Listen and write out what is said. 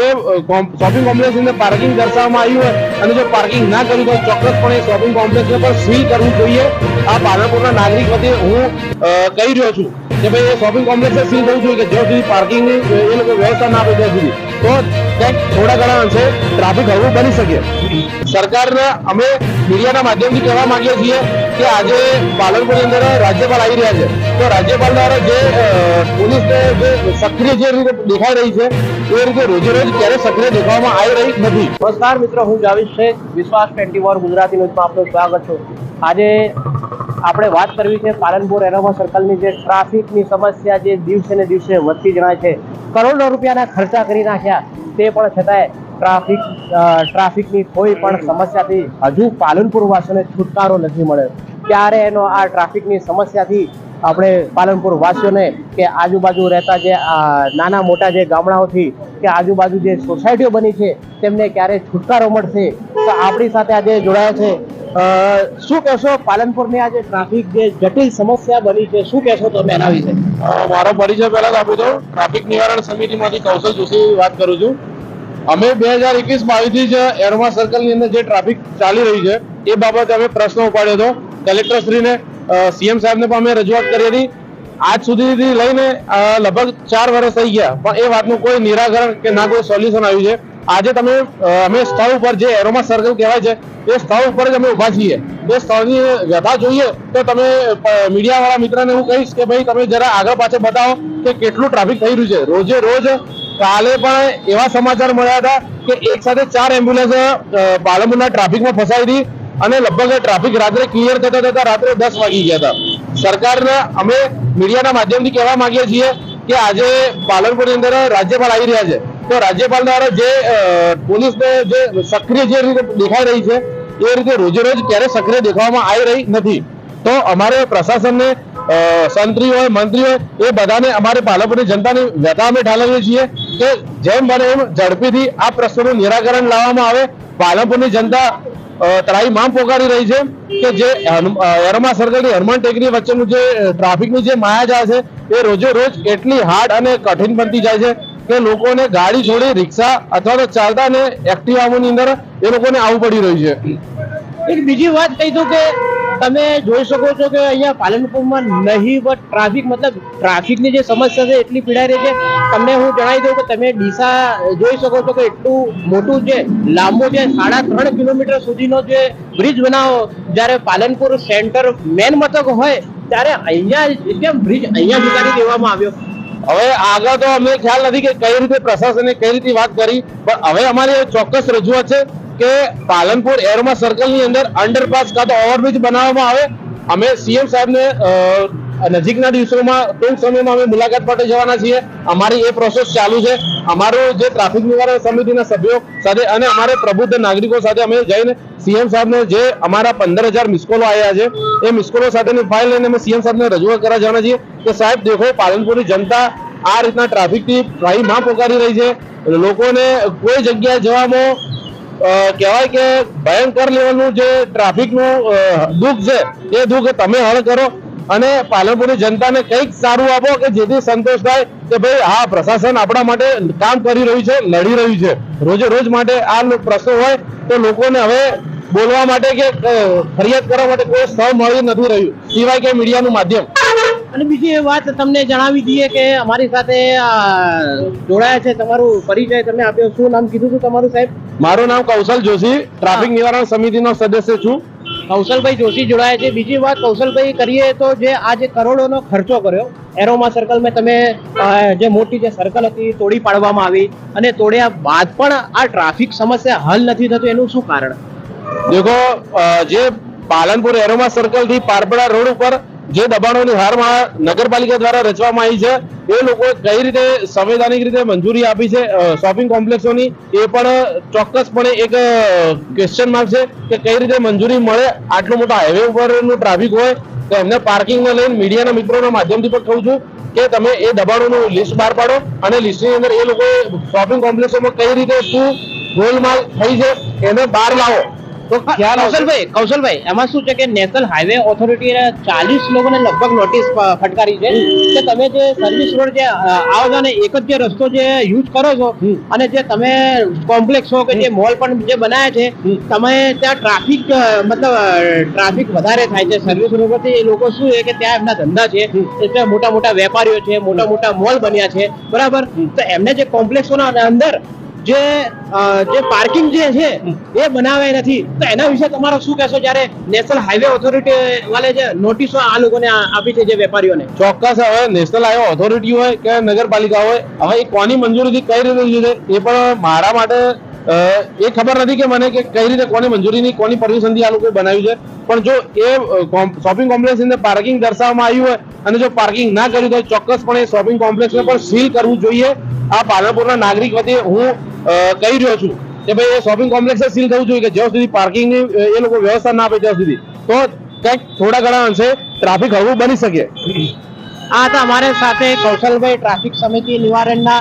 એ shopping કોમ્પ્લેક્સની અંદર parking દર્શાવવામાં આવ્યું હોય અને જો પાર્કિંગ ના કર્યું તો ચોક્કસપણે શોપિંગ કોમ્પ્લેક્સને પણ સીલ કરવું જોઈએ. આ પાલનપુરના નાગરિક વતી હું કહી રહ્યો છું કે ભાઈ એ શોપિંગ કોમ્પ્લેક્સ સીલ થવું જોઈએ કે જ્યાં સુધી પાર્કિંગની એ લોકો વ્યવસ્થા ના આપે ત્યાં સુધી. તો કંઈક થોડા ઘણા અંશે ટ્રાફિક હળવું બની શકે. સરકારને અમે મીડિયાના માધ્યમથી કહેવા માંગીએ છીએ કે આજે પાલનપુરની અંદર રાજ્યપાલ આવી રહ્યા છે. તો રાજ્યપાલ દ્વારા જે પોલીસને જે સક્રિય જે રીતે દેખાઈ રહી છે એ રીતે રોજે રોજ ક્યારે સક્રિય દેખાવામાં આવી રહી નથી. નમસ્કાર મિત્રો, હું જાવીશ શેખ વિશ્વાસ ટ્વેન્ટી વોર ગુજરાતી ન્યૂઝમાં આપનું સ્વાગત છું. આજે આપણે વાત કરવી છે પાલનપુર એરોમા સર્કલની જે ટ્રાફિકની સમસ્યા જે દિવસે ને દિવસે વધતી જણાય છે. કરોડો રૂપિયાના ખર્ચા કરી નાખ્યા. તે પણ છતાંય ટ્રાફિક ટ્રાફિકની કોઈ પણ સમસ્યાથી હજુ પાલનપુર વાસીઓને છુટકારો નથી મળ્યો. ત્યારે એનો આ ટ્રાફિકની સમસ્યાથી આપણે પાલનપુર વાસીઓને કે આજુબાજુ રહેતા જે નાના મોટા જે ગામડાઓથી કે આજુબાજુ જે સોસાયટીઓ બની છે, તેમને ક્યારે છુટકારો મળશે? તો આપણી સાથે આજે જોડાયા છે. શું કહેશો પાલનપુરની આજે ટ્રાફિક જે જટિલ સમસ્યા બની છે? શું કહેશો તમે એના વિશે? મારો પરિચય પહેલા જ આપી તો ટ્રાફિક નિવારણ સમિતિમાંથી કૌશલ જોશી વાત કરું છું. અમે બે હજાર એકવીસ બાવીસથી જ એરોમા સર્કલની અંદર જે ટ્રાફિક ચાલી રહી છે, એ બાબતે અમે પ્રશ્ન ઉપાડ્યો હતો. કલેક્ટરશ્રીને સીએમ સાહેબને પણ અમે રજૂઆત કરી હતી. આજ સુધીથી લઈને લગભગ ચાર વર્ષ થઈ ગયા. પણ એ વાતનું કોઈ નિરાકરણ કે ના કોઈ સોલ્યુશન આવ્યું છે. આજે તમે અમે સ્થળ ઉપર જે એરોમા સર્કલ કહેવાય છે, એ સ્થળ ઉપર જ અમે ઊભા છીએ. એ સ્થળની વ્યથા જોઈએ તો તમે મીડિયા વાળા મિત્રને હું કહીશ કે ભાઈ તમે જરા આગળ પાછળ બતાવો કે કેટલું ટ્રાફિક થઈ રહ્યું છે. રોજે રોજ કાલે પણ એવા સમાચાર મળ્યા હતા કે એક સાથે ચાર એમ્બ્યુલન્સ પાલનપુરના ટ્રાફિકમાં ફસાઈ હતી. અને લગભગ ટ્રાફિક રાત્રે ક્લિયર થતા થતા રાત્રે દસ વાગી ગયા હતા. સરકારને અમે મીડિયાના માધ્યમથી કહેવા માંગીએ છીએ કે આજે પાલનપુરની અંદર રાજ્યપાલ આવી રહ્યા છે. તો રાજ્યપાલ દ્વારા જે પોલીસને જે સક્રિય જે રીતે દેખાઈ રહી છે, એ રીતે રોજે રોજ ક્યારે સક્રિય દેખાવામાં આવી રહી નથી. તો અમારે પ્રશાસનને સંત્રી હોય, મંત્રી હોય, એ બધાને અમારે પાલનપુરની જનતાની વ્યથા અમે ઠાલવીએ છીએ કે જેમ બને એમ ઝડપીથી આ પ્રશ્નોનું નિરાકરણ લાવવામાં આવે. પાલનપુરની જનતા તરાઈ માં પોકારી રહી છે કે જે એરોમા સર્કલની હનુમાન ટેકરી વચ્ચેનું જે ટ્રાફિકની જે માયાજાળ છે, એ રોજે રોજ એટલી હાર્ડ અને કઠિન બનતી જાય છે કે લોકોને ગાડી છોડી રિક્ષા અથવા તો ચાલતા અને એક્ટિવાઓની અંદર એ લોકોને આવવું પડી રહ્યું છે. એક બીજી વાત કહી દઉં કે તમે જોઈ શકો છો કે અહીંયા પાલનપુરમાં નહીવત ટ્રાફિક મતલબ ટ્રાફિકની જે સમસ્યા છે, એટલી પીડાઈ રહી છે. તમને હું જણાવી દઉં કે તમે ડીસા જોઈ શકો છો કે એટલું મોટું છે લાંબો છે સાડા ત્રણ કિલોમીટર સુધીનો જે બ્રિજ બનાવો, જ્યારે પાલનપુર સેન્ટર મેન મથક હોય, ત્યારે અહીંયા કેમ બ્રિજ અહીંયા સુધારી દેવામાં આવ્યો? હવે આગળ તો અમને ખ્યાલ નથી કે કઈ રીતે પ્રશાસને કઈ રીતે વાત કરી, પણ હવે અમારી ચોક્કસ રજૂઆત છે. કે પાલનપુર એરોમા સર્કલની અંદર અંડરપાસ કાં તો ઓવરબ્રિજ બનાવવામાં આવે. અમે સીએમ સાહેબને નજીકના દિવસોમાં, ટૂંક સમયમાં અમે મુલાકાત માટે જવાના છીએ. અમારી એ પ્રોસેસ ચાલુ છે. અમારું જે ટ્રાફિક નિવારણ સમિતિના સભ્યો સાથે અને અમારે પ્રબુદ્ધ નાગરિકો સાથે અમે જઈને સીએમ સાહેબને જે અમારા પંદર હજાર મિસકોલો આવ્યા છે, એ મિસકોલો સાથેની ફાઇલ લઈને અમે સીએમ સાહેબને રજૂઆત કરવા જવાના છીએ કે સાહેબ, દેખો, પાલનપુરની જનતા આ રીતના ટ્રાફિકથી ના પોકારી રહી છે. લોકોને કોઈ જગ્યાએ જવામાં કહેવાય કે ભયંકર લેવલનું જે ટ્રાફિકનું દુઃખ છે, એ દુઃખ તમે હળ કરો અને પાલનપુરની જનતાને કંઈક સારું આપો કે જેથી સંતોષ થાય કે ભાઈ હા, પ્રશાસન આપણા માટે કામ કરી રહ્યું છે, લડી રહ્યું છે. રોજે રોજ માટે આ પ્રશ્નો હોય તો લોકોને હવે બોલવા માટે કે ફરિયાદ કરવા માટે કોઈ સ્થળ મળી નથી રહ્યું. સિવાય કે મીડિયાનું માધ્યમ. અને બીજી એ વાત તમને જણાવી દઈએ કે અમારી સાથે જોડાયા છે તમારું પરિચય તમે આપ્યો. શું નામ કીધું હતું તમારું સાહેબ? મારું નામ કૌશલ જોશી ટ્રાફિક નિવારણ સમિતિનો સદસ્ય છું. કૌશલભાઈ જોશી જોડાયા છે. બીજી વાત કૌશલભાઈ કરીએ તો જે આ જે કરોડોનો ખર્ચો કર્યો એરોમા સર્કલમાં તમે જે મોટી જે સર્કલ હતી તોડી પાડવામાં આવી અને તોડ્યા બાદ પણ આ ટ્રાફિક સમસ્યા હલ નથી થતું. એનું શું કારણ? દેખો જે પાલનપુર એરોમા સર્કલથી પારપડા રોડ ઉપર જે દબાણોની હારમાં નગરપાલિકા દ્વારા રચવામાં આવી છે, એ લોકો કઈ રીતે સંવૈધાનિક રીતે મંજૂરી આપી છે શોપિંગ કોમ્પ્લેક્સોની એ પણ ચોક્કસપણે એક ક્વેશ્ચન માર્ક છે કે કઈ રીતે મંજૂરી મળે. આટલું મોટા હાઈવે ઉપરનું ટ્રાફિક હોય, તો એમને પાર્કિંગને લઈને મીડિયાના મિત્રોના માધ્યમથી પણ કહું છું કે તમે એ દબાણોનું લિસ્ટ બહાર પાડો અને લિસ્ટની અંદર એ લોકો શોપિંગ કોમ્પ્લેક્સોમાં કઈ રીતે શું ગોલમાલ થઈ છે, એને બહાર લાવો. કૌશલભાઈ કૌશલભાઈ એમાં શું છે કે નેશનલ હાઈવે ઓથોરિટીએ ચાલીસ લોકોને લગભગ નોટિસ ફટકારી છે કે તમે જે સર્વિસ રોડ જે આવો છો ને એક જ જે રસ્તો જે યુઝ કરો છો અને જે તમે કોમ્પ્લેક્સો કે જે મોલ પણ જે બનાવ્યા છે તમે ત્યાં ટ્રાફિક મતલબ ટ્રાફિક વધારે થાય છે. સર્વિસ રોડ પરથી એ લોકો શું છે કે ત્યાં એમના ધંધા છે. એટલે મોટા મોટા વેપારીઓ છે મોટા મોટા મોલ બન્યા છે. બરાબર? તો એમને જે કોમ્પ્લેક્સોના અંદર જે જે પાર્કિંગ જે છે એ બનાવે નથી. તો એના વિશે તમારો શું કહેશો જ્યારે નેશનલ હાઈવે ઓથોરિટી વાલે જે નોટિસો આ લોકોને આપી છે જે વેપારીઓને? ચોક્કસ હવે નેશનલ હાઈવે ઓથોરિટી હોય કે નગરપાલિકા હોય હવે એ કોની મંજૂરીથી કઈ રીતે જોઈએ એ પણ મારા માટે એ ખબર નથી કે મને કે કઈ રીતે કોની મંજૂરીની કોની પરમિશનથી આ લોકોએ બનાવ્યું છે. પણ જો એ શોપિંગ કોમ્પ્લેક્સ અંદર પાર્કિંગ દર્શાવવામાં આવ્યું હોય અને જો પાર્કિંગ ના કર્યું તો ચોક્કસપણે શોપિંગ કોમ્પ્લેક્સને પણ સીલ કરવું જોઈએ. આ પાલનપુરના નાગરિક વતી હું કહી રહ્યો છું કે ભાઈ એ શોપિંગ કોમ્પ્લેક્સ સીલ થવું જોઈએ કે જ્યાં સુધી પાર્કિંગની એ લોકો વ્યવસ્થા ના આપે ત્યાં સુધી. તો કંઈક થોડા ઘણા અંશે ટ્રાફિક હળવું બની શકે. આ હતા અમારે સાથે કૌશલભાઈ ટ્રાફિક સમિતિ નિવારણના